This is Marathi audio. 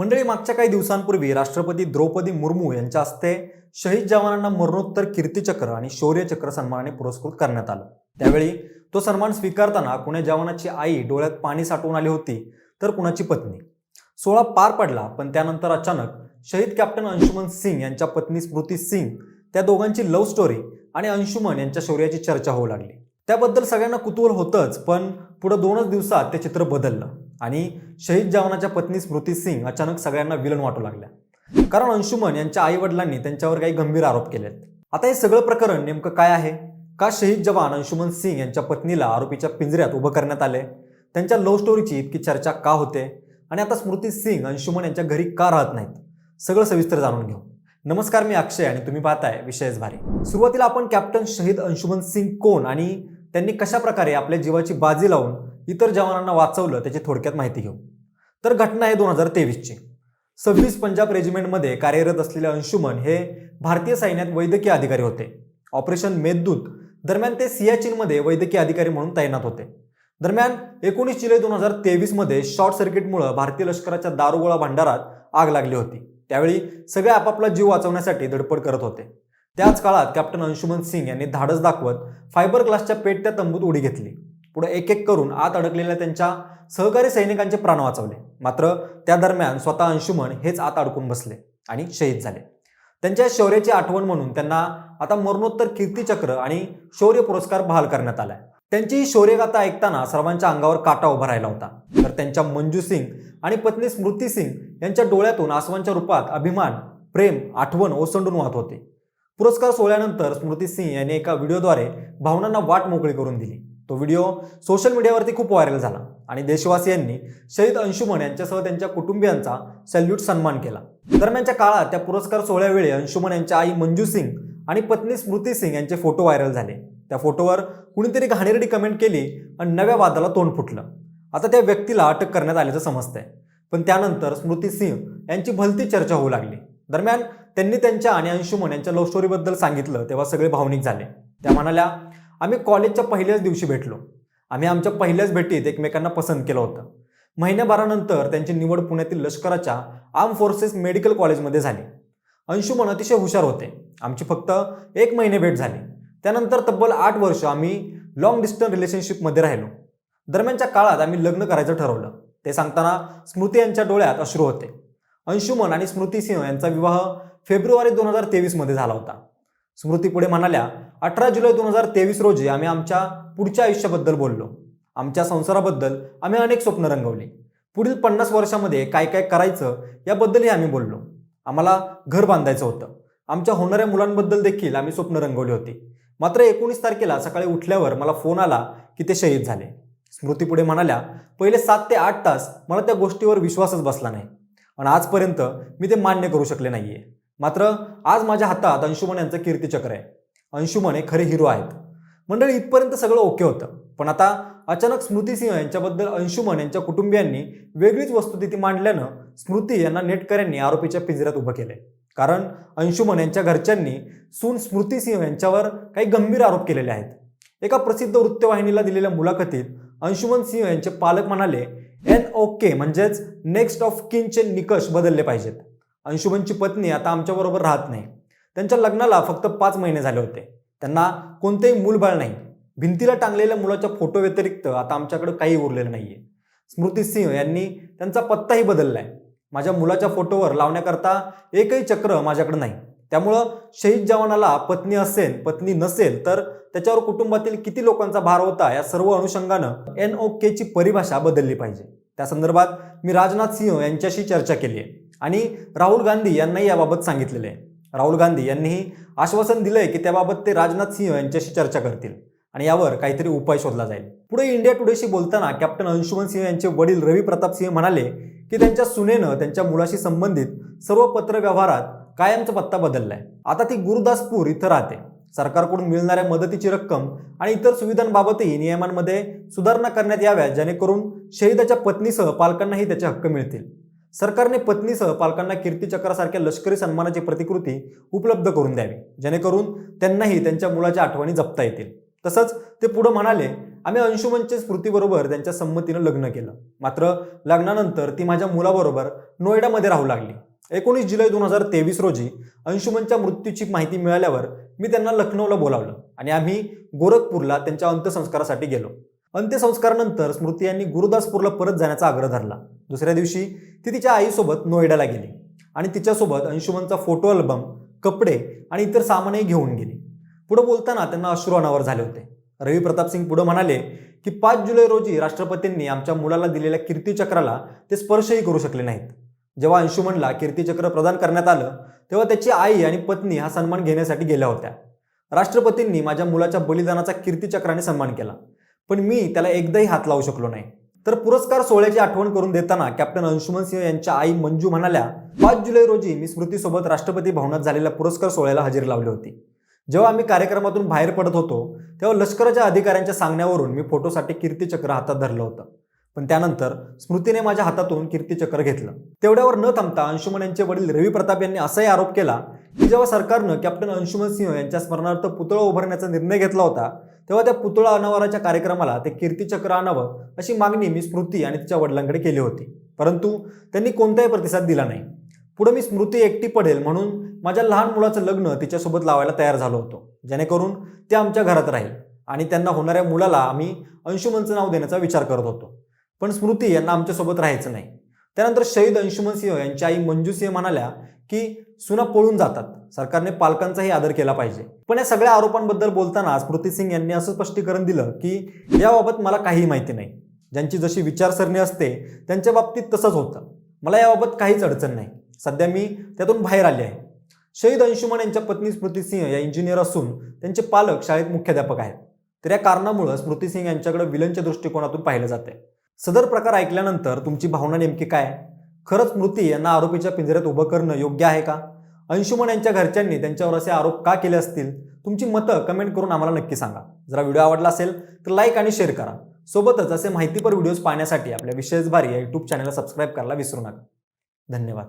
मंडळी मागच्या काही दिवसांपूर्वी राष्ट्रपती द्रौपदी मुर्मू यांच्या हस्ते शहीद जवानांना मरणोत्तर कीर्तीचक्र आणि शौर्यचक्र सन्मानाने पुरस्कृत करण्यात आलं. त्यावेळी तो सन्मान स्वीकारताना कुण्या जवानाची आई डोळ्यात पाणी साठवून आली होती तर कुणाची पत्नी? सोळा पार पडला पण त्यानंतर अचानक शहीद कॅप्टन अंशुमन सिंग यांच्या पत्नी स्मृती सिंग त्या दोघांची लव्ह स्टोरी आणि अंशुमन यांच्या शौर्याची चर्चा होऊ लागली. त्याबद्दल सगळ्यांना कुतूहल होतंच पण पुढं दोनच दिवसात ते चित्र बदललं. आणि शहीद जवानाच्या पत्नी स्मृती सिंग अचानक सगळ्यांना विलन वाटू लागल्या. कारण अंशुमन यांच्या आई वडिलांनी त्यांच्यावर काही गंभीर आरोप केलेत. आता हे सगळं प्रकरण नेमकं काय आहे? का शहीद जवान अंशुमन सिंग यांच्या पत्नीला आरोपीच्या पिंजऱ्यात उभं करण्यात आले त्यांच्या लव्ह स्टोरीची इतकी चर्चा का होते? आणि आता स्मृती सिंग अंशुमन यांच्या घरी का राहत नाहीत? सगळं सविस्तर जाणून घेऊ. नमस्कार मी अक्षय आणि तुम्ही पाहताय विषयच भारी. सुरुवातीला आपण कॅप्टन शहीद अंशुमन सिंग कोण आणि त्यांनी कशा प्रकारे आपल्या जीवाची बाजी लावून इतर जवानांना वाचवलं त्याची थोडक्यात माहिती घेऊ. तर घटना आहे दोन हजार तेवीसची. सव्वीस पंजाब रेजिमेंटमध्ये कार्यरत असलेले अंशुमन हे भारतीय सैन्यात वैद्यकीय अधिकारी होते. ऑपरेशन मेघदूत दरम्यान ते सियाचीनमध्ये वैद्यकीय अधिकारी म्हणून तैनात होते. दरम्यान एकोणीस जुलै दोन हजार तेवीसमध्ये शॉर्ट सर्किटमुळे भारतीय लष्कराच्या दारुगोळा भांडारात आग लागली होती. त्यावेळी सगळे आपापला जीव वाचवण्यासाठी धडपड करत होते. त्याच काळात कॅप्टन अंशुमन सिंग यांनी धाडस दाखवत फायबर ग्लासच्या पेटत्या तंबूत उडी घेतली. पुढे एक एक करून आत अडकलेल्या त्यांच्या सहकारी सैनिकांचे प्राण वाचवले. मात्र त्या दरम्यान स्वतः अंशुमन हेच आत अडकून बसले आणि शहीद झाले. त्यांच्या शौर्याची आठवण म्हणून त्यांना आता मरणोत्तर कीर्तीचक्र आणि शौर्य पुरस्कार बहाल करण्यात आलाय. त्यांची शौर्यगाथा ऐकताना सर्वांच्या अंगावर काटा उभा राहिला होता. तर त्यांच्या मंजू सिंग आणि पत्नी स्मृती सिंग यांच्या डोळ्यातून आसवांच्या रूपात अभिमान प्रेम आठवण ओसंडून वाहत होते. पुरस्कार सोहळ्यानंतर स्मृती सिंग यांनी एका व्हिडिओद्वारे भावनांना वाट मोकळी करून दिली. तो व्हिडिओ सोशल मीडियावरती खूप व्हायरल झाला आणि देशवासियांनी शहीद अंशुमन यांच्यासह त्यांच्या कुटुंबियांचा सॅल्यूट सन्मान केला. दरम्यानच्या काळात त्या पुरस्कार सोहळ्यावेळी अंशुमन यांच्या आई मंजू सिंग आणि पत्नी स्मृती सिंग यांचे फोटो व्हायरल झाले. त्या फोटोवर कुणीतरी घाणेरडी कमेंट केली आणि नव्या वादाला तोंड फुटलं. आता त्या व्यक्तीला अटक करण्यात आल्याचं समजतंय. पण त्यानंतर स्मृती सिंह यांची भलती चर्चा होऊ लागली. दरम्यान त्यांनी त्यांच्या आणि अंशुमन यांच्या लव्ह स्टोरीबद्दल सांगितलं तेव्हा सगळे भावनिक झाले. त्या म्हणाल्या आम्ही कॉलेजच्या पहिल्याच दिवशी भेटलो. आम्ही आमच्या पहिल्याच भेटीत एकमेकांना पसंत केलं होतं. महिन्याभरानंतर त्यांची निवड पुण्यातील लष्कराच्या आर्म फोर्सेस मेडिकल कॉलेजमध्ये झाली. अंशुमन अतिशय हुशार होते. आमची फक्त एक महिने भेट झाली. त्यानंतर तब्बल आठ वर्ष आम्ही लॉंग डिस्टन्स रिलेशनशिपमध्ये राहिलो. दरम्यानच्या काळात आम्ही लग्न करायचं ठरवलं. ते सांगताना स्मृती यांच्या डोळ्यात अश्रू होते. अंशुमन आणि स्मृती सिंह यांचा विवाह फेब्रुवारी दोन हजार तेवीसमध्ये झाला होता. स्मृती पुढे म्हणाल्या अठरा जुलै दोन हजार तेवीस रोजी आम्ही आमच्या पुढच्या आयुष्याबद्दल बोललो. आमच्या संसाराबद्दल आम्ही अनेक स्वप्न रंगवली. पुढील पन्नास वर्षामध्ये काय काय करायचं याबद्दलही आम्ही बोललो. आम्हाला घर बांधायचं होतं. आमच्या होणाऱ्या मुलांबद्दल देखील आम्ही स्वप्न रंगवली होती. मात्र एकोणीस तारखेला सकाळी उठल्यावर मला फोन आला की ते शहीद झाले. स्मृती पुढे म्हणाल्या पहिले सात ते आठ तास मला त्या गोष्टीवर विश्वासच बसला नाही. आणि आजपर्यंत मी ते मान्य करू शकले नाहीये. मात्र आज माझ्या हातात अंशुमन यांचं कीर्तीचक्र आहे. अंशुमन हे खरे हिरो आहेत. मंडळी इथपर्यंत सगळं ओके होतं. पण आता अचानक स्मृती सिंह यांच्याबद्दल अंशुमन यांच्या कुटुंबियांनी वेगळीच वस्तुस्थिती मांडल्यानं स्मृती यांना नेटकऱ्यांनी आरोपीच्या पिंजऱ्यात उभं केलंय. कारण अंशुमन यांच्या घरच्यांनी सून स्मृती सिंह यांच्यावर काही गंभीर आरोप केलेले आहेत. एका प्रसिद्ध वृत्तवाहिनीला दिलेल्या मुलाखतीत अंशुमन सिंह यांचे पालक म्हणाले एन ओके म्हणजेच नेक्स्ट ऑफ किनचे निकष बदलले पाहिजेत. अंशुमनची पत्नी आता आमच्याबरोबर राहत नाही. त्यांच्या लग्नाला फक्त पाच महिने झाले होते. त्यांना कोणतेही मूलबाळ नाही. भिंतीला टांगलेल्या मुलाच्या फोटो व्यतिरिक्त आता आमच्याकडे काही उरलेलं नाही आहे स्मृती सिंह यांनी त्यांचा पत्ताही बदलला आहे माझ्या मुलाच्या फोटोवर लावण्याकरता एकही चक्र माझ्याकडे नाही. त्यामुळं शहीद जवानाला पत्नी असेल पत्नी नसेल तर त्याच्यावर कुटुंबातील किती लोकांचा भार होता या सर्व अनुषंगानं एन ओ केची परिभाषा बदलली पाहिजे. त्या संदर्भात मी राजनाथ सिंह यांच्याशी चर्चा केली आहे आणि राहुल गांधी यांनाही याबाबत सांगितलेलं आहे. राहुल गांधी यांनीही आश्वासन दिलंय की त्याबाबत ते राजनाथ सिंह यांच्याशी चर्चा करतील आणि यावर काहीतरी उपाय शोधला जाईल. पुढे इंडिया टुडेशी बोलताना कॅप्टन अंशुमन सिंह यांचे वडील रवी प्रताप सिंह म्हणाले की त्यांच्या सुनेनं त्यांच्या मुलाशी संबंधित सर्व पत्रव्यवहारात कायमचा पत्ता बदललाय. आता ती गुरुदासपूर इथं राहते. सरकारकडून मिळणाऱ्या मदतीची रक्कम आणि इतर सुविधांबाबतही नियमांमध्ये सुधारणा करण्यात याव्या जेणेकरून शहीदाच्या पत्नीसह पालकांनाही त्याचे हक्क मिळतील. सरकारने पत्नीसह पालकांना कीर्तीचक्रासारख्या लष्करी सन्मानाची प्रतिकृती उपलब्ध करून द्यावी. जेणेकरून त्यांनाही त्यांच्या मुलाच्या आठवणी जपता येतील. तसंच ते पुढं म्हणाले आम्ही अंशुमनच्या स्मृतीबरोबर त्यांच्या संमतीनं लग्न केलं. मात्र लग्नानंतर ती माझ्या मुलाबरोबर नोएडामध्ये राहू लागली. एकोणीस जुलै दोन हजार तेवीस रोजी अंशुमनच्या मृत्यूची माहिती मिळाल्यावर मी त्यांना लखनौला बोलावलं आणि आम्ही गोरखपूरला त्यांच्या अंत्यसंस्कारासाठी गेलो. अंत्यसंस्कारानंतर स्मृती यांनी गुरुदासपूरला परत जाण्याचा आग्रह धरला. दुसऱ्या दिवशी ती तिच्या आईसोबत नोएडाला गेली. आणि तिच्यासोबत अंशुमनचा फोटो अल्बम कपडे आणि इतर सामानही घेऊन गेली. पुढं बोलताना त्यांना अश्रू अनावर झाले होते. रवी प्रताप सिंग पुढे म्हणाले की पाच जुलै रोजी राष्ट्रपतींनी आमच्या मुलाला दिलेल्या कीर्तीचक्राला ते स्पर्शही करू शकले नाहीत. जेव्हा अंशुमनला कीर्तीचक्र प्रदान करण्यात आलं तेव्हा त्याची आई आणि पत्नी हा सन्मान घेण्यासाठी गेल्या होत्या. राष्ट्रपतींनी माझ्या मुलाच्या बलिदानाचा कीर्तीचक्राने सन्मान केला. पण मी त्याला एकदाही हात लावू शकलो नाही. तर पुरस्कार सोहळ्याची आठवण करून देताना कॅप्टन अंशुमन सिंह यांच्या आई मंजू म्हणाल्या पाच जुलै रोजी मी स्मृतीसोबत राष्ट्रपती भवनात झालेल्या पुरस्कार सोहळ्याला हजेरी लावली होती. जेव्हा आम्ही कार्यक्रमातून बाहेर पडत होतो तेव्हा लष्कराच्या अधिकाऱ्यांच्या सांगण्यावरून मी फोटोसाठी कीर्तीचक्र हातात धरलं होतं. पण त्यानंतर स्मृतीने माझ्या हातातून कीर्तीचक्र घेतलं. तेवढ्यावर न थांबता अंशुमन यांचे वडील रवी प्रताप यांनी असाही आरोप केला की जेव्हा सरकारनं कॅप्टन अंशुमन सिंह यांच्या स्मरणार्थ पुतळा उभारण्याचा निर्णय घेतला होता तेव्हा त्या पुतळा अनावराच्या कार्यक्रमाला ते कीर्तीचक्र आणावं अशी मागणी मी स्मृती आणि तिच्या वडिलांकडे केली होती. परंतु त्यांनी कोणताही प्रतिसाद दिला नाही. पुढे मी स्मृती एकटी पडेल म्हणून माझ्या लहान मुलाचं लग्न तिच्यासोबत लावायला तयार झालो होतो. जेणेकरून ते आमच्या घरात राहील आणि त्यांना होणाऱ्या मुलाला आम्ही अंशुमनचं नाव देण्याचा विचार करत होतो. पण स्मृती यांना आमच्यासोबत राहायचं नाही. त्यानंतर शहीद अंशुमन सिंह यांच्या आई मंजू सिंह म्हणाल्या की सुना पळून जातात. सरकारने पालकांचाही आदर केला पाहिजे. पण या सगळ्या आरोपांबद्दल बोलताना स्मृती सिंग यांनी असं स्पष्टीकरण दिलं की याबाबत मला काहीही माहिती नाही. ज्यांची जशी विचारसरणी असते त्यांच्या बाबतीत तसंच होतं. मला याबाबत काहीच अडचण नाही. सध्या मी त्यातून बाहेर आले आहे. शहीद अंशुमन यांच्या पत्नी स्मृती सिंह या इंजिनियर असून त्यांचे पालक शाळेत मुख्याध्यापक आहेत. तर या कारणामुळं स्मृती सिंग यांच्याकडे विलनच्या दृष्टिकोनातून पाहिलं जाते सदर प्रकार ऐकल्यानंतर तुमची भावना नेमकी काय? खरंच स्मृती यांना आरोपीच्या पिंजऱ्यात उभं करणं योग्य आहे का? अंशुमन यांच्या घरच्यांनी त्यांच्यावर असे आरोप का केले असतील? तुमची मतं कमेंट करून आम्हाला नक्की सांगा. जरा व्हिडिओ आवडला असेल तर लाईक आणि शेअर करा. सोबतच असे माहितीपर व्हिडिओज पाहण्यासाठी आपल्या विशेष भारी या यूट्यूब चॅनलला सबस्क्राईब करायला विसरू नका. धन्यवाद.